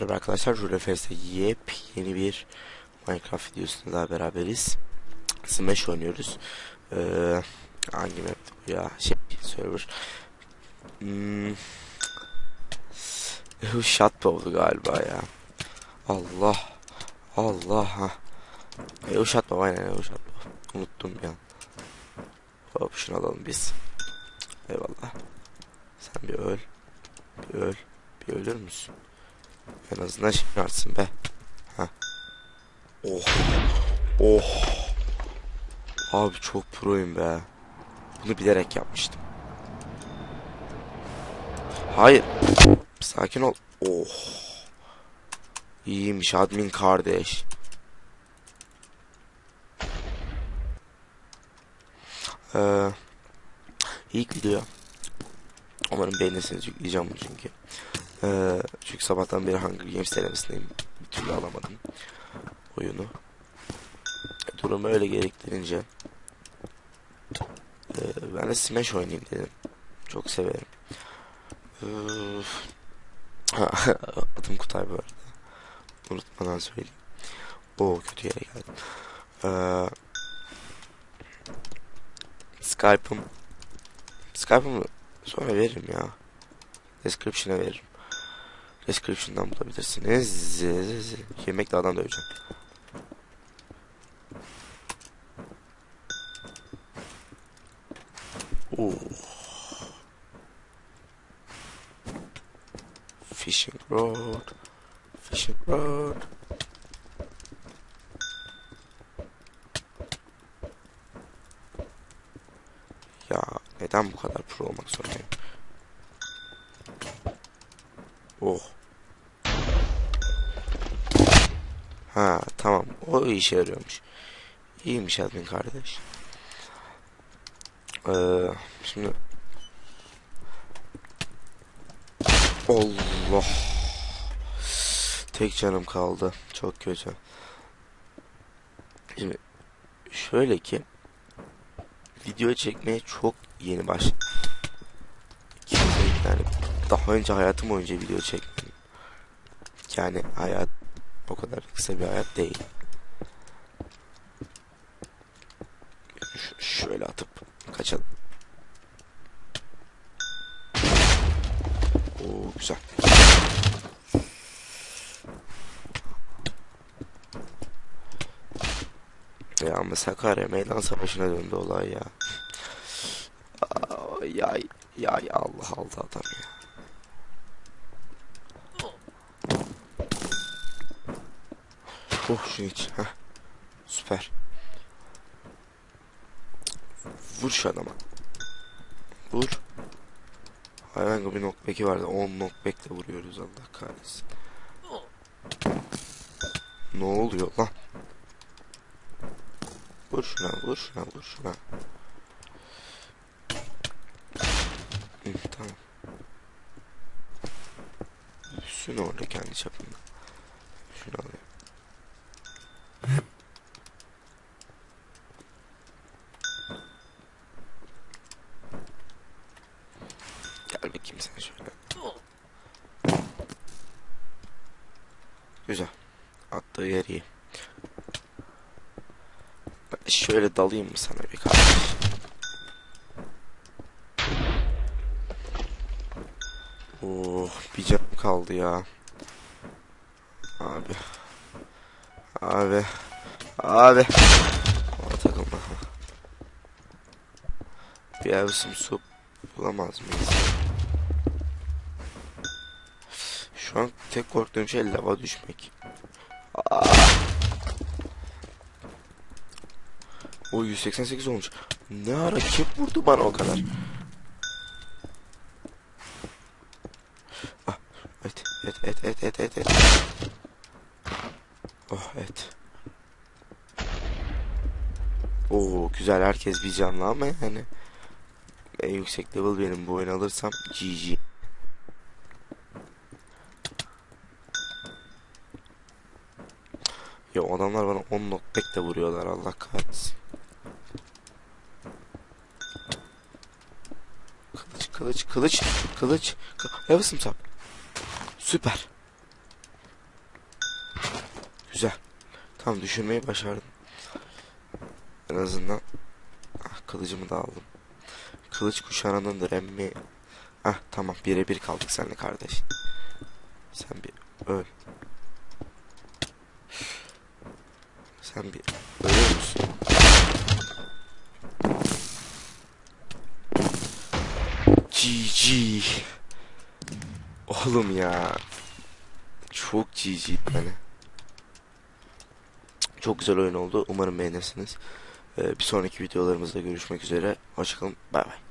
Merhaba arkadaşlar, Julefest'te yepyeni bir Minecraft videosunda beraberiz. Smash oynuyoruz. Ee, hangi map bu ya? Şey, server. Hmm. Bu Shotbow'du galiba ya. Allah. Allah ha. E, o Shotbow aynen o Shotbow. Unuttum an. Hop şunu alalım biz. Eyvallah. Sen bir öl. Bir öl. Bir ölür müsün? En azından şey artsın be. Ha. Oh. Oh. Abi çok proyum be. Bunu bilerek yapmıştım. Hayır. Sakin ol. Oh. İyiymiş admin kardeş. Ee, ilk video. Umarım beğenirsiniz yükleyeceğim çünkü. Ee, çünkü sabahtan beri Hunger Games denemesindeyim. Bir türlü alamadım oyunu. Durumu öyle gerektirince ee, ben de Smash oynayayım dedim. Çok severim. Üf. Adım Kutay bu arada. Unutmadan söyleyeyim. O kötü yere geldim. Ee, Skype'ım Skype'ımı sonra veririm ya. Description'a veririm. Description'dan bulabilirsiniz. Yemek dağdan döveceğim. Oo. Fishing rod. Fishing rod. Ya neden bu kadar pro olmak zorundayım? Oh. Ha tamam o işe yarıyormuş. İyiymiş admin kardeş. Ee, şimdi Allah tek canım kaldı çok kötü. Şimdi şöyle ki video çekmeye çok yeni başladım. Önce hayatım boyunca video çekmedim. Yani hayat o kadar kısa bir hayat değil. Ş şöyle atıp kaçalım. Oo güzel. Ya ama Sakarya meydan savaşına döndü olay ya. Aa, ya ya ya Allah Allah adam ya. Oh şunu iç. Heh. Süper. Vur şu adama. Vur. Hayvan bir knockback'i vardı. 10 knockback'le vuruyoruz Allah kahretsin. Ne oluyor lan? Vur şuna, vur şuna, vur şuna. Hı, tamam. Üstün orada kendi çapında. Şunu alayım. Gel bakayım sen şöyle. Güzel. Attığı yer iyi. Ben şöyle dalayım mı sana bir kardeş? Oh bir canım kaldı ya. Abi. Abi. Abi. Ona takılma. Bir evsim su bulamaz mıyız? Şu an tek korktuğum şey lava düşmek. O 188 olmuş. Ne ara kim vurdu bana o kadar? Ah, et, et, et, et, et, et, et. Oh, et. Oo, güzel herkes bir canlı ama yani en yüksek level benim bu oyunu alırsam GG. Ya adamlar bana 10 knockback de vuruyorlar Allah kahretsin. Kılıç kılıç kılıç kılıç. Kı Yavuzum sap. Süper. Güzel. Tamam düşürmeyi başardım. En azından. Ah, kılıcımı da aldım. Kılıç kuşananındır emmi. Ah tamam birebir kaldık seninle kardeş. Sen bir öl. Sen bir ölür müsün? GG. Oğlum ya. Çok GG beni. Çok güzel oyun oldu. Umarım beğenirsiniz. Ee, bir sonraki videolarımızda görüşmek üzere. Hoşçakalın. Bay bay.